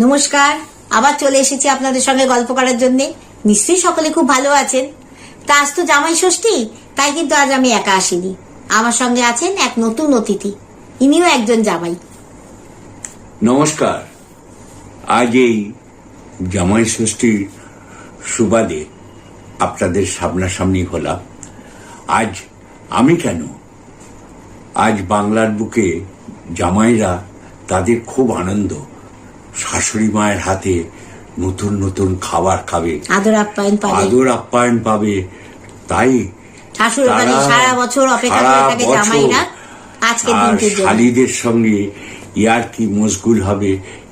নমস্কার, আবার চলে এসেছি আপনাদের সঙ্গে গল্প করার জন্য। নিশ্চয়ই সকলে খুব ভালো আছেন। তা আজ তো জামাই ষষ্ঠী, তাই কিন্তু আজ আমি একা আসিনি। আমার সঙ্গে আছেন এক নতুন অতিথি, ইনিও একজন জামাই। নমস্কার। আজ এই জামাই ষষ্ঠীর সুবাদে আপনাদের সামনাসামনি হলাম। আজ আমি কেন? আজ বাংলার বুকে জামাইরা তাদের খুব আনন্দ। শাশুড়ি মায়ের হাতে নতুন নতুন খাবার খাবে। আদর আপ্যায়ন পাবে। আদর আপ্যায়ন পাবে। তাই শাশুড়ি বাড়ি সারা বছর অপেক্ষা করে থাকে জামাইরা আজকের দিনটির জন্য। শালিদের সঙ্গে ইয়ার কি মশগুল হবে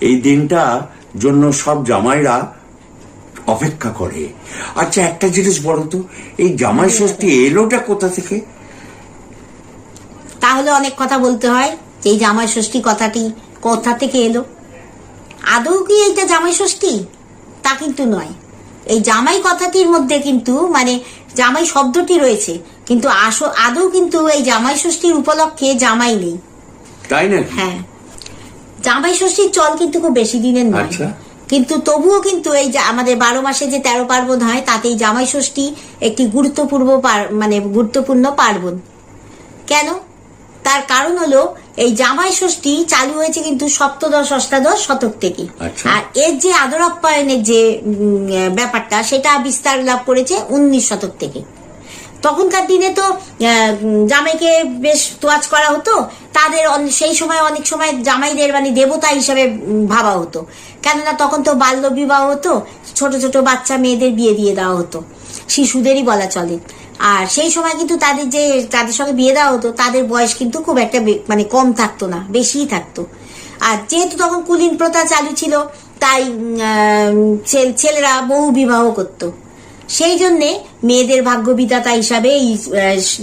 এই দিনটা জন্য সব জামাইরা অপেক্ষা করে। আচ্ছা একটা জিনিস বলো তো এই জামাই ষষ্ঠী এলোটা কোথা থেকে? তাহলে অনেক কথা বলতে হয় যে এই জামাই ষষ্ঠী কথাটি কোথা থেকে এলো? আদৌ কি এইটা জামাই ষষ্ঠী? তা কিন্তু নয়। এই জামাই কথাটির মধ্যে কিন্তু মানে জামাই শব্দটি রয়েছে কিন্তু আস আদৌ কিন্তু এই জামাই ষষ্ঠীর উপলক্ষে জামাই নেই। তাই নাকি? হ্যাঁ। জামাই ষষ্ঠীর চল কিন্তু খুব বেশি দিনের নয়। আচ্ছা। কিন্তু তবুও কিন্তু এই যে আমাদের বারো মাসে যে তেরো পার্বণ হয় তাতে এই জামাই ষষ্ঠী একটি গুরুত্বপূর্ণ পার- মানে গুরুত্বপূর্ণ পার্বণ। কেন? তার কারণ হলো এই জামাই ষষ্ঠী চালু হয়েছে কিন্তু সপ্তদশ অষ্টাদশ শতক থেকে আচ্ছা। আর এর যে আদর আপ্যায়নের যে ব্যাপারটা সেটা বিস্তার লাভ করেছে উনিশ শতক থেকে তখনকার দিনে তো জামাইকে বেশ তোয়াজ করা হতো। তাদের সেই সময় অনেক সময় জামাইদের মানে দেবতা হিসাবে ভাবা হতো। কেননা তখন তো বাল্য বিবাহ হতো, ছোট ছোট বাচ্চা মেয়েদের বিয়ে দিয়ে দেওয়া হতো। শিশুদেরই বলা চলে। আর সেই সময় কিন্তু তাদের যে, তাদের সঙ্গে বিয়ে দেওয়া হতো, তাদের বয়স কিন্তু খুব একটা মানে কম থাকতো না, বেশিই থাকতো। আর যেহেতু তখন কুলীন প্রথা চালু ছিল, তাই ছেলেরা বহু বিবাহ করতো। সেই জন্যে মেয়েদের ভাগ্য বিধাতা হিসাবে এই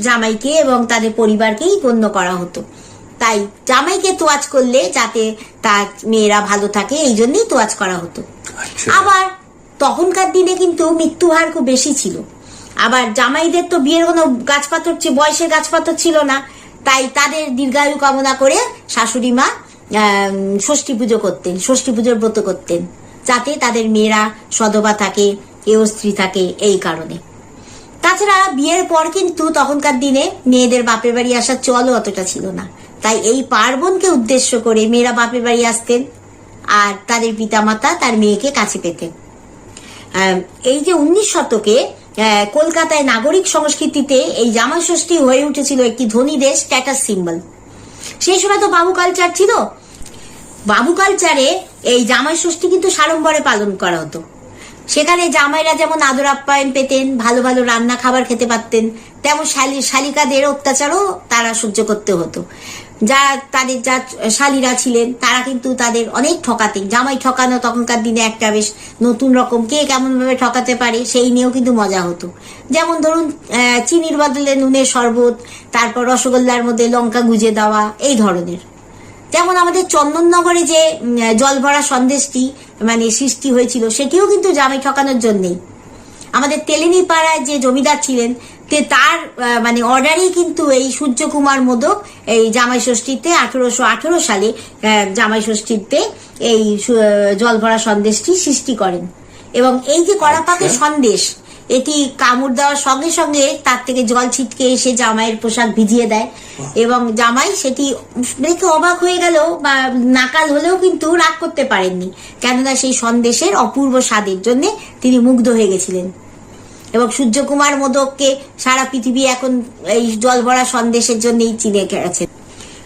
জামাইকে এবং তাদের পরিবারকেই গণ্য করা হতো। তাই জামাইকে তোয়াজ করলে যাতে তার মেয়েরা ভালো থাকে এই জন্যই তোয়াজ করা হতো। আচ্ছা। আবার তখনকার দিনে কিন্তু মৃত্যু হার খুব বেশি ছিল। আবার জামাইদের তো বিয়ের কোনো গাছপাতর বয়সের গাছপাতর ছিল না। তাই তাদের দীর্ঘায়ু কামনা করে শাশুড়ি মা ষষ্ঠী পুজো করতেন ষষ্ঠী পুজোর ব্রত করতেন। যাতে তাদের মেয়েরা সদবা থাকে কেউ স্ত্রী থাকে এই কারণে। তাছাড়া বিয়ের পর কিন্তু তখনকার দিনে মেয়েদের বাপের বাড়ি আসার চলও অতটা ছিল না। তাই এই পার্বণকে উদ্দেশ্য করে মেয়েরা বাপের বাড়ি আসতেন আর তাদের পিতামাতা তার মেয়েকে কাছে পেতেন। এই যে উনিশ শতকে কলকাতায় নাগরিক সংস্কৃতিতে এই জামাই ষষ্ঠী হয়ে উঠেছিল একটি ধনী দেশ স্ট্যাটাস সিম্বল সেই সময় তো বাবু কালচার ছিল। বাবু কালচারে এই জামাই ষষ্ঠী কিন্তু সাড়ম্বরে পালন করা হতো। সেখানে জামাইরা যেমন আদর আপ্যায়ন পেতেন ভালো ভালো রান্না খাবার খেতে পারতেন তেমন শালি- শালিকাদের অত্যাচারও তারা সহ্য করতে হতো। যারা তাদের যা শালীরা ছিলেন তারা কিন্তু তাদের অনেক ঠকাতেন। জামাই ঠকানো তখনকার দিনে একটা বেশ নতুন রকম কে কেমন ভাবে ঠকাতে পারে সেই নিয়েও কিন্তু মজা হতো। যেমন ধরুন চিনির বদলে নুনের শরবত তারপর রসগোল্লার মধ্যে লঙ্কা গুজে দেওয়া এই ধরনের। যেমন আমাদের চন্দননগরে যে উম, জল ভরা সন্দেশটি মানে সৃষ্টি হয়েছিল সেটিও কিন্তু জামাই ঠকানোর জন্যেই আমাদের তেলেনি পাড়ায় যে জমিদার ছিলেন তে তার মানে অর্ডারেই কিন্তু এই সূর্যকুমার মোদক এই জামাই ষষ্ঠীতে আঠেরোশো আঠেরো সালে জামাই ষষ্ঠীতে এই জলভরা জল ভরা সন্দেশটি সৃষ্টি করেন এবং এই যে কড়া পাকের আচ্ছা। সন্দেশ এটি কামড় দেওয়ার সঙ্গে সঙ্গে তার থেকে জল ছিটকে এসে জামাইয়ের পোশাক ভিজিয়ে দেয়। এবং জামাই সেটি দেখে অবাক হয়ে গেলেও বা নাকাল হলেও কিন্তু রাগ করতে পারেননি। কেননা সেই সন্দেশের অপূর্ব স্বাদের জন্য তিনি মুগ্ধ হয়ে গেছিলেন। এবং সূর্যকুমার মোদককে সারা পৃথিবী এখন এই জল ভরা সন্দেশের জন্যই চিনে গেছে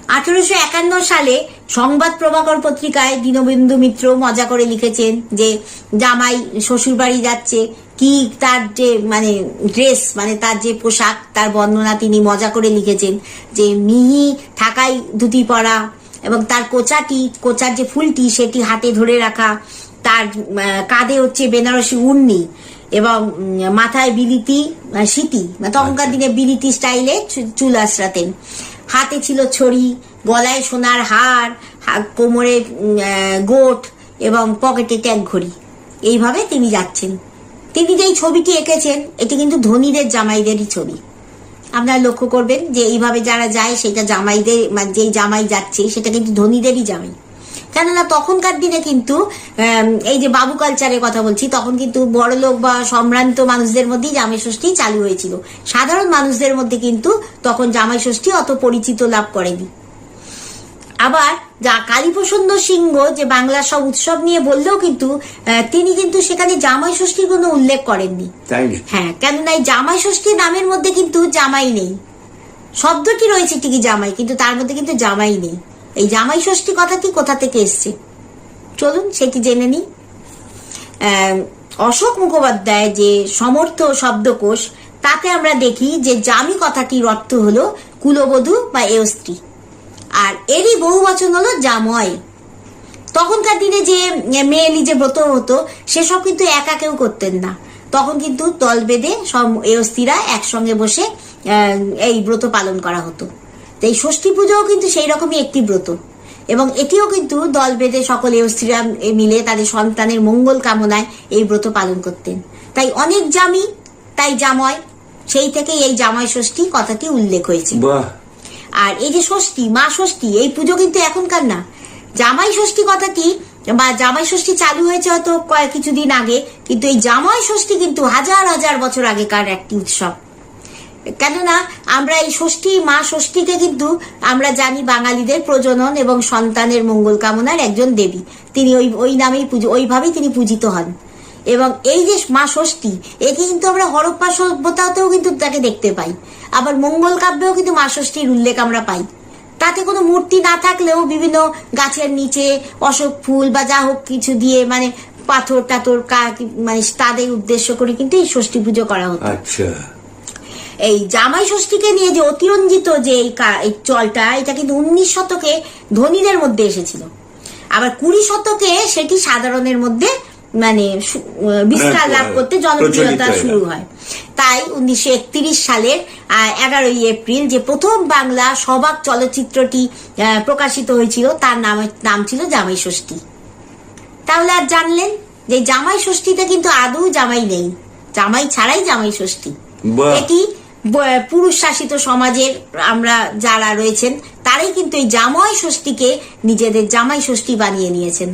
আঠারোশো একান্ন সালে সংবাদ প্রভাকর পত্রিকায় দীনবন্ধু মিত্র মজা করে লিখেছেন যে জামাই শ্বশুর বাড়ি যাচ্ছে কি তার যে মানে ড্রেস মানে তার যে পোশাক তার বর্ণনা তিনি মজা করে লিখেছেন যে মিহি ঠাকাই ধুতি পরা এবং তার কোচাটি কোচার যে ফুলটি সেটি হাতে ধরে রাখা তার কাঁধে হচ্ছে বেনারসি উন্নি এবং মাথায় বিলিতি সিটি মানে তখনকার দিনে বিলিতি স্টাইলে চুল আশ্রাতেন হাতে ছিল ছড়ি গলায় সোনার হার কোমরে গোট এবং পকেটে ট্যাগ ঘড়ি। এইভাবে তিনি যাচ্ছেন। তিনি যেই ছবিটি এঁকেছেন, এটি কিন্তু ধনীদের, জামাইদেরই ছবি। আপনারা লক্ষ্য করবেন যে এইভাবে যারা যায়, সেটা জামাইদের মানে যেই জামাই যাচ্ছে, সেটা কিন্তু ধনীদেরই জামাই। কেননা তখনকার দিনে কিন্তু এই যে বাবু কালচারের কথা বলছি, তখন কিন্তু বড়লোক বা সম্ভ্রান্ত মানুষদের মধ্যেই জামাই ষষ্ঠী চালু হয়েছিল। সাধারণ মানুষদের মধ্যে কিন্তু তখন জামাই ষষ্ঠী অত পরিচিত লাভ করেনি। আবার যা কালীপ্রসন্ন সিংহ যে বাংলার সব উৎসব নিয়ে বললেও কিন্তু তিনি কিন্তু সেখানে জামাই ষষ্ঠীর কোনো উল্লেখ করেননি। হ্যাঁ কেননা এই জামাই ষষ্ঠী নামের মধ্যে কিন্তু জামাই নেই। শব্দটি রয়েছে ঠিকই জামাই কিন্তু তার মধ্যে কিন্তু জামাই নেই। এই জামাই ষষ্ঠী কথাটি কোথা থেকে এসছে? চলুন সেটি জেনে নিই। অশোক মুখোপাধ্যায় যে সমর্থ শব্দকোষ তাতে আমরা দেখি যে জামি কথাটির অর্থ হলো কুলবধূ বা এও স্ত্রী। আর এরই বহু বচন হলো জাময় তখনকার দিনে যে মেয়েলি যে ব্রত হতো, সেসব কিন্তু একা কেউ করতেন না। তখন কিন্তু দল বেঁধে সব এস্তিরা একসঙ্গে বসে এই ব্রত পালন করা হতো। তো এই ষষ্ঠী পুজোও কিন্তু সেই রকমই একটি ব্রত। এবং এটিও কিন্তু দল বেঁধে সকল এস্ত্রীরা মিলে তাদের সন্তানের মঙ্গল কামনায় এই ব্রত পালন করতেন। তাই অনেক জামি, তাই জাময় সেই থেকে এই জামাই ষষ্ঠী কথাটি উল্লেখ হয়েছে। আর এই যে ষষ্ঠী, মা ষষ্ঠী, এই পুজো কিন্তু এখনকার না। জামাই ষষ্ঠী কথাটি, বা জামাই ষষ্ঠী চালু হয়েছে হয়তো কয়েক কিছুদিন আগে, কিন্তু এই জামাই ষষ্ঠী কিন্তু হাজার হাজার বছর আগেকার একটি উৎসব। কেননা, আমরা এই ষষ্ঠী, মা ষষ্ঠীকে কিন্তু আমরা জানি বাঙালিদের প্রজনন এবং সন্তানের মঙ্গল কামনার একজন দেবী। তিনি ওই ওই নামেই পুজো, ওইভাবেই তিনি পূজিত হন। এবং এই যে মা ষষ্ঠী একে কিন্তু আমরা হরপ্পা সভ্যতাতেও কিন্তু তাকে দেখতে পাই। আবার মঙ্গল কাব্যেও কিন্তু মা ষষ্ঠীর উল্লেখ আমরা পাই। তাতে কোনো মূর্তি না থাকলেও বিভিন্ন গাছের নিচে অশোক ফুল বা যা হোক কিছু দিয়ে মানে পাথর টাথর মানে তাদের উদ্দেশ্য করে কিন্তু এই ষষ্ঠী পুজো করা হতো। আচ্ছা। এই জামাই ষষ্ঠীকে নিয়ে যে অতিরঞ্জিত যে এই চলটা এটা কিন্তু উনিশ শতকে ধনীদের মধ্যে এসেছিল। আবার কুড়ি শতকে সেটি সাধারণের মধ্যে মানে বিস্তার হ্যাঁ, লাভ করতে জনপ্রিয়তা শুরু হয়। তাই উনিশশো একত্রিশ সালের এগারোই এপ্রিল যে প্রথম বাংলা সবাক চলচ্চিত্রটি প্রকাশিত হয়েছিল তার নাম নাম ছিল জামাই ষষ্ঠী। তাহলে আর জানলেন যে জামাই ষষ্ঠীতে কিন্তু আদৌ জামাই নেই। জামাই ছাড়াই জামাই ষষ্ঠী। এটি পুরুষ শাসিত সমাজের আমরা যারা রয়েছেন তারাই কিন্তু এই জামাই ষষ্ঠীকে নিজেদের জামাই ষষ্ঠী বানিয়ে নিয়েছেন।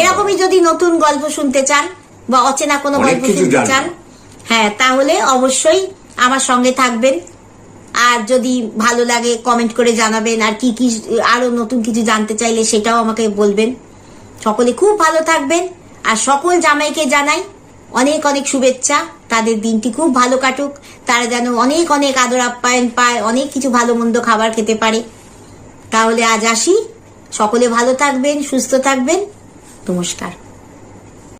এরকমই যদি নতুন গল্প শুনতে চান বা অচেনা কোনো গল্প শুনতে চান হ্যাঁ তাহলে অবশ্যই আমার সঙ্গে থাকবেন। আর যদি ভালো লাগে কমেন্ট করে জানাবেন। আর কি কি আরও নতুন কিছু জানতে চাইলে সেটাও আমাকে বলবেন। সকলে খুব ভালো থাকবেন। আর সকল জামাইকে জানাই অনেক অনেক শুভেচ্ছা। তাদের দিনটি খুব ভালো কাটুক। তারা যেন অনেক অনেক আদর আপ্যায়ন পায় অনেক কিছু ভালো মন্দ খাবার খেতে পারে। তাহলে আজ আসি। সকলে ভালো থাকবেন সুস্থ থাকবেন। নমস্কার